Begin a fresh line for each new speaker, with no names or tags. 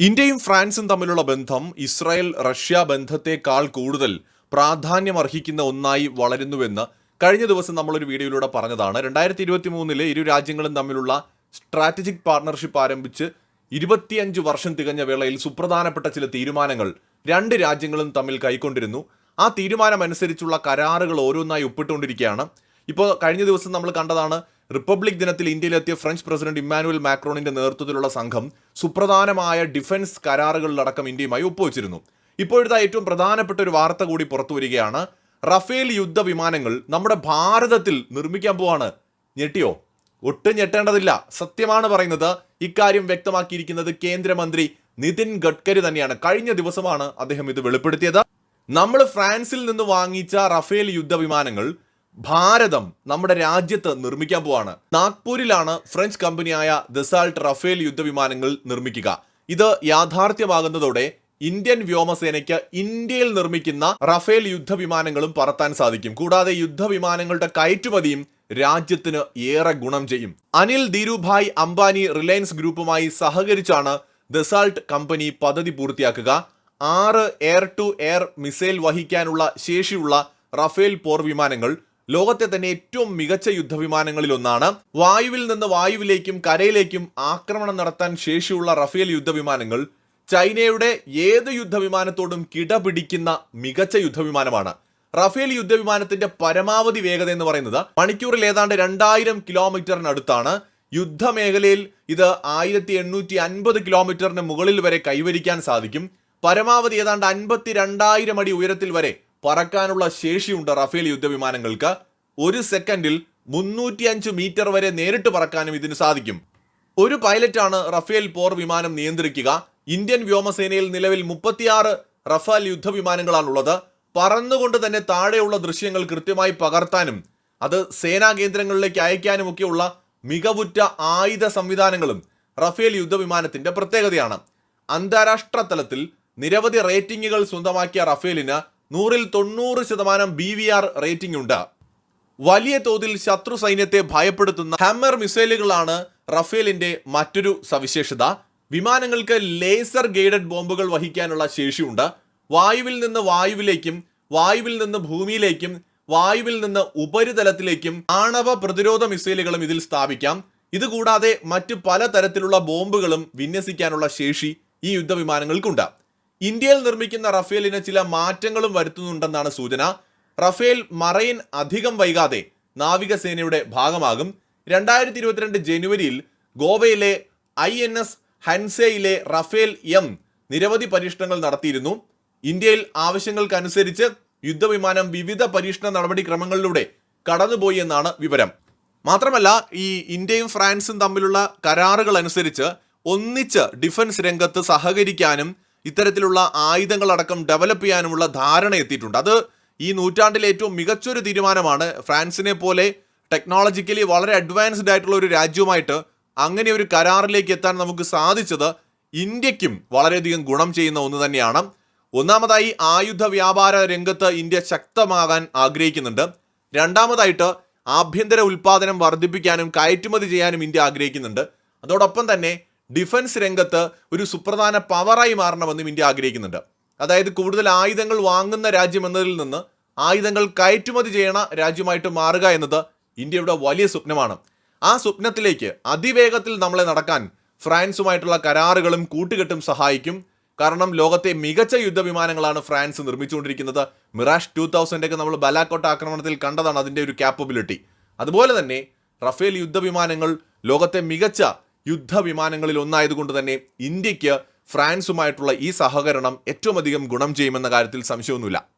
ഇന്ത്യയും ഫ്രാൻസും തമ്മിലുള്ള ബന്ധം ഇസ്രായേൽ റഷ്യ ബന്ധത്തെക്കാൾ കൂടുതൽ പ്രാധാന്യം അർഹിക്കുന്ന ഒന്നായി വളരുന്നുവെന്ന് കഴിഞ്ഞ ദിവസം നമ്മളൊരു വീഡിയോയിലൂടെ പറഞ്ഞതാണ്. രണ്ടായിരത്തി ഇരുപത്തി മൂന്നിൽ ഇരു രാജ്യങ്ങളും തമ്മിലുള്ള സ്ട്രാറ്റജിക് പാർട്ണർഷിപ്പ് ആരംഭിച്ച് ഇരുപത്തിയഞ്ച് വർഷം തികഞ്ഞ വേളയിൽ സുപ്രധാനപ്പെട്ട ചില തീരുമാനങ്ങൾ രണ്ട് രാജ്യങ്ങളും തമ്മിൽ കൈക്കൊണ്ടിരുന്നു. ആ തീരുമാനമനുസരിച്ചുള്ള കരാറുകൾ ഓരോന്നായി ഒപ്പിട്ടുകൊണ്ടിരിക്കുകയാണ്. ഇപ്പോൾ കഴിഞ്ഞ ദിവസം നമ്മൾ കണ്ടതാണ് റിപ്പബ്ലിക് ദിനത്തിൽ ഇന്ത്യയിലെത്തിയ ഫ്രഞ്ച് പ്രസിഡന്റ് ഇമ്മാനുവൽ മാക്രോണിന്റെ നേതൃത്വത്തിലുള്ള സംഘം സുപ്രധാനമായ ഡിഫൻസ് കരാറുകളിലടക്കം ഇന്ത്യയുമായി ഒപ്പുവച്ചിരുന്നു. ഇപ്പോഴത്തെ ഏറ്റവും പ്രധാനപ്പെട്ട ഒരു വാർത്ത കൂടി പുറത്തു വരികയാണ്. റഫേൽ യുദ്ധ വിമാനങ്ങൾ നമ്മുടെ ഭാരതത്തിൽ നിർമ്മിക്കാൻ പോവാണ്. ഞെട്ടിയോ? ഒട്ടും ഞെട്ടേണ്ടതില്ല. സത്യമാണ് പറയുന്നത്. ഇക്കാര്യം വ്യക്തമാക്കിയിരിക്കുന്നത് കേന്ദ്രമന്ത്രി നിതിൻ ഗഡ്കരി തന്നെയാണ്. കഴിഞ്ഞ ദിവസമാണ് അദ്ദേഹം ഇത് വെളിപ്പെടുത്തിയത്. നമ്മൾ ഫ്രാൻസിൽ നിന്ന് വാങ്ങിച്ച റഫേൽ യുദ്ധവിമാനങ്ങൾ ഭാരതം നമ്മുടെ രാജ്യത്ത് നിർമ്മിക്കാൻ പോവാണ്. നാഗ്പൂരിലാണ് ഫ്രഞ്ച് കമ്പനിയായ ദസാൾട്ട് റഫേൽ യുദ്ധവിമാനങ്ങൾ നിർമ്മിക്കുക. ഇത് യാഥാർത്ഥ്യമാകുന്നതോടെ ഇന്ത്യൻ വ്യോമസേനയ്ക്ക് ഇന്ത്യയിൽ നിർമ്മിക്കുന്ന റഫേൽ യുദ്ധവിമാനങ്ങളും പറത്താൻ സാധിക്കും. കൂടാതെ യുദ്ധവിമാനങ്ങളുടെ കയറ്റുമതിയും രാജ്യത്തിന് ഏറെ ഗുണം ചെയ്യും. അനിൽ ധീരുഭായ് അംബാനി റിലയൻസ് ഗ്രൂപ്പുമായി സഹകരിച്ചാണ് ദസാൾട്ട് കമ്പനി പദ്ധതി പൂർത്തിയാക്കുക. ആറ് എയർ ടു എയർ മിസൈൽ വഹിക്കാനുള്ള ശേഷിയുള്ള റഫേൽ പോർ വിമാനങ്ങൾ ലോകത്തെ തന്നെ ഏറ്റവും മികച്ച യുദ്ധവിമാനങ്ങളിൽ ഒന്നാണ്. വായുവിൽ നിന്ന് വായുവിലേക്കും കരയിലേക്കും ആക്രമണം നടത്താൻ ശേഷിയുള്ള റഫേൽ യുദ്ധവിമാനങ്ങൾ ചൈനയുടെ ഏത് യുദ്ധവിമാനത്തോടും കിടപിടിക്കുന്ന മികച്ച യുദ്ധവിമാനമാണ്. റഫേൽ യുദ്ധവിമാനത്തിന്റെ പരമാവധി വേഗത എന്ന് പറയുന്നത് മണിക്കൂറിൽ ഏതാണ്ട് രണ്ടായിരം കിലോമീറ്ററിനടുത്താണ്. യുദ്ധമേഖലയിൽ ഇത് ആയിരത്തി എണ്ണൂറ്റി അൻപത് കിലോമീറ്ററിന് മുകളിൽ വരെ കൈവരിക്കാൻ സാധിക്കും. പരമാവധി ഏതാണ്ട് അൻപത്തി രണ്ടായിരം അടി ഉയരത്തിൽ വരെ പറക്കാനുള്ള ശേഷിയുണ്ട് റഫേൽ യുദ്ധവിമാനങ്ങൾക്ക്. ഒരു സെക്കൻഡിൽ മുന്നൂറ്റി അഞ്ച് മീറ്റർ വരെ നേരിട്ട് പറക്കാനും ഇതിന് സാധിക്കും. ഒരു പൈലറ്റാണ് റഫേൽ പോർ വിമാനം നിയന്ത്രിക്കുക. ഇന്ത്യൻ വ്യോമസേനയിൽ നിലവിൽ മുപ്പത്തിയാറ് റഫാൽ യുദ്ധവിമാനങ്ങളാണുള്ളത്. പറന്നുകൊണ്ട് തന്നെ താഴെയുള്ള ദൃശ്യങ്ങൾ കൃത്യമായി പകർത്താനും അത് സേനാ കേന്ദ്രങ്ങളിലേക്ക് അയക്കാനുമൊക്കെയുള്ള മികവുറ്റ ആയുധ സംവിധാനങ്ങളും റഫേൽ യുദ്ധവിമാനത്തിന്റെ പ്രത്യേകതയാണ്. അന്താരാഷ്ട്ര തലത്തിൽ നിരവധി റേറ്റിംഗുകൾ സ്വന്തമാക്കിയ റഫേലിന് നൂറിൽ തൊണ്ണൂറ് ശതമാനം ബി വി ആർ റേറ്റിംഗ് ഉണ്ട്. വലിയ തോതിൽ ശത്രു സൈന്യത്തെ ഭയപ്പെടുത്തുന്ന ഹാമർ മിസൈലുകളാണ് റഫേലിന്റെ മറ്റൊരു സവിശേഷത. വിമാനങ്ങൾക്ക് ലേസർ ഗൈഡഡ് ബോംബുകൾ വഹിക്കാനുള്ള ശേഷിയുണ്ട്. വായുവിൽ നിന്ന് വായുവിലേക്കും വായുവിൽ നിന്ന് ഭൂമിയിലേക്കും വായുവിൽ നിന്ന് ഉപരിതലത്തിലേക്കും ആണവ പ്രതിരോധ മിസൈലുകളും ഇതിൽ സ്ഥാപിക്കാം. ഇതുകൂടാതെ മറ്റു പലതരത്തിലുള്ള ബോംബുകളും വിന്യസിക്കാനുള്ള ശേഷി ഈ യുദ്ധവിമാനങ്ങൾക്കുണ്ട്. ഇന്ത്യയിൽ നിർമ്മിക്കുന്ന റഫേലിന് ചില മാറ്റങ്ങളും വരുത്തുന്നുണ്ടെന്നാണ് സൂചന. റഫേൽ മറൈൻ അധികം വൈകാതെ നാവികസേനയുടെ ഭാഗമാകും. രണ്ടായിരത്തി ഇരുപത്തിരണ്ട് ജനുവരിയിൽ ഗോവയിലെ ഐ എൻ എസ് ഹൻസയിലെ റഫേൽ എം നിരവധി പരീക്ഷണങ്ങൾ നടത്തിയിരുന്നു. ഇന്ത്യയിൽ ആവശ്യങ്ങൾക്കനുസരിച്ച് യുദ്ധവിമാനം വിവിധ പരീക്ഷണ നടപടിക്രമങ്ങളിലൂടെ കടന്നുപോയി എന്നാണ് വിവരം. മാത്രമല്ല ഈ ഇന്ത്യയും ഫ്രാൻസും തമ്മിലുള്ള കരാറുകൾ അനുസരിച്ച് ഒന്നിച്ച് ഡിഫൻസ് രംഗത്ത് സഹകരിക്കാനും ഇത്തരത്തിലുള്ള ആയുധങ്ങളടക്കം ഡെവലപ്പ് ചെയ്യാനുമുള്ള ധാരണ എത്തിയിട്ടുണ്ട്. അത് ഈ നൂറ്റാണ്ടിലെ ഏറ്റവും മികച്ചൊരു തീരുമാനമാണ്. ഫ്രാൻസിനെ പോലെ ടെക്നോളജിക്കലി വളരെ അഡ്വാൻസ്ഡ് ആയിട്ടുള്ള ഒരു രാജ്യവുമായിട്ട് അങ്ങനെ ഒരു കരാറിലേക്ക് എത്താൻ നമുക്ക് സാധിച്ചത് ഇന്ത്യക്കും വളരെയധികം ഗുണം ചെയ്യുന്ന ഒന്ന് തന്നെയാണ്. ഒന്നാമതായി ആയുധ വ്യാപാര രംഗത്ത് ഇന്ത്യ ശക്തമാകാൻ ആഗ്രഹിക്കുന്നുണ്ട്. രണ്ടാമതായിട്ട് ആഭ്യന്തര ഉൽപാദനം വർദ്ധിപ്പിക്കാനും കയറ്റുമതി ചെയ്യാനും ഇന്ത്യ ആഗ്രഹിക്കുന്നുണ്ട്. അതോടൊപ്പം തന്നെ ഡിഫൻസ് രംഗത്ത് ഒരു സുപ്രധാന പവറായി മാറണമെന്നും ഇന്ത്യ ആഗ്രഹിക്കുന്നുണ്ട്. അതായത് കൂടുതൽ ആയുധങ്ങൾ വാങ്ങുന്ന രാജ്യം എന്നതിൽ നിന്ന് ആയുധങ്ങൾ കയറ്റുമതി ചെയ്യണ രാജ്യമായിട്ട് മാറുക എന്നത് ഇന്ത്യയുടെ വലിയ സ്വപ്നമാണ്. ആ സ്വപ്നത്തിലേക്ക് അതിവേഗത്തിൽ നമ്മളെ നടക്കാൻ ഫ്രാൻസുമായിട്ടുള്ള കരാറുകളും കൂട്ടുകെട്ടും സഹായിക്കും. കാരണം ലോകത്തെ മികച്ച യുദ്ധവിമാനങ്ങളാണ് ഫ്രാൻസ് നിർമ്മിച്ചുകൊണ്ടിരിക്കുന്നത്. മിറാഷ് ടു തൗസൻഡ് ഒക്കെ നമ്മൾ ബലാക്കോട്ട ആക്രമണത്തിൽ കണ്ടതാണ് അതിന്റെ ഒരു ക്യാപ്പബിലിറ്റി അതുപോലെ തന്നെ റഫേൽ യുദ്ധവിമാനങ്ങൾ ലോകത്തെ മികച്ച യുദ്ധവിമാനങ്ങളിൽ ഒന്നായതുകൊണ്ട് തന്നെ ഇന്ത്യയ്ക്ക് ഫ്രാൻസുമായിട്ടുള്ള ഈ സഹകരണം ഏറ്റവും അധികം ഗുണം ചെയ്യുമെന്ന കാര്യത്തിൽ സംശയമൊന്നുമില്ല.